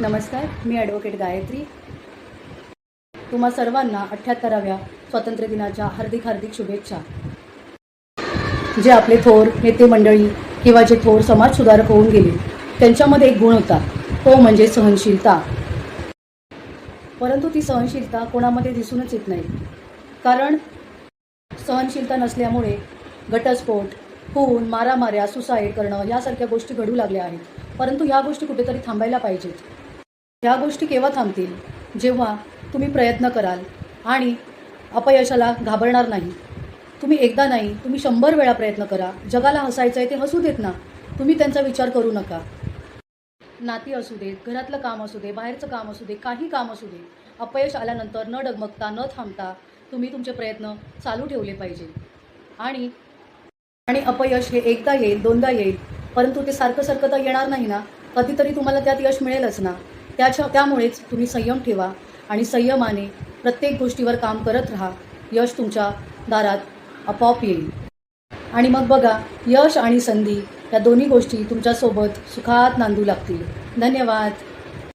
नमस्कार मी ॲडव्होकेट गायत्री. तुम्हा सर्वांना अठ्ठ्याहत्तराव्या स्वातंत्र्य दिनाच्या हार्दिक हार्दिक शुभेच्छा. जे आपले थोर नेते मंडळी किंवा जे थोर समाजसुधारक होऊन गेले त्यांच्यामध्ये एक गुण होता. तो म्हणजे सहनशीलता. परंतु ती सहनशीलता कोणामध्ये दिसूनच येत नाही. कारण सहनशीलता नसल्यामुळे घटस्फोट खून मारामाऱ्या सुसाईड करणं यासारख्या गोष्टी घडू लागल्या आहेत. परंतु ह्या गोष्टी कुठेतरी थांबायला पाहिजेत. ह्या गोष्टी केव्हा थांबतील? जेव्हा तुम्ही प्रयत्न कराल आणि अपयशाला घाबरणार नाही. तुम्ही एकदा नाही तुम्ही शंभर वेळा प्रयत्न करा. जगाला हसायचं आहे ते हसू देत ना. तुम्ही त्यांचा विचार करू नका. नाती असू देत घरातलं काम असू दे बाहेरचं काम असू दे काही काम असू दे. अपयश आल्यानंतर न डगमगता न थांबता तुम्ही तुमचे प्रयत्न चालू ठेवले पाहिजे. आणि आणि अपयश हे एकदा येईल दोनदा येईल परंतु ते सारखं सारखं तर येणार नाही ना. कधीतरी तुम्हाला त्यात यश मिळेलच ना. त्याच्या त्यामुळेच तुम्ही संयम ठेवा आणि संयमाने प्रत्येक गोष्टीवर काम करत राहा. यश तुमच्या दारात आपोआप येईल. आणि मग बघा यश आणि संधी या दोन्ही गोष्टी तुमच्यासोबत सुखात नांदू लागतील. धन्यवाद.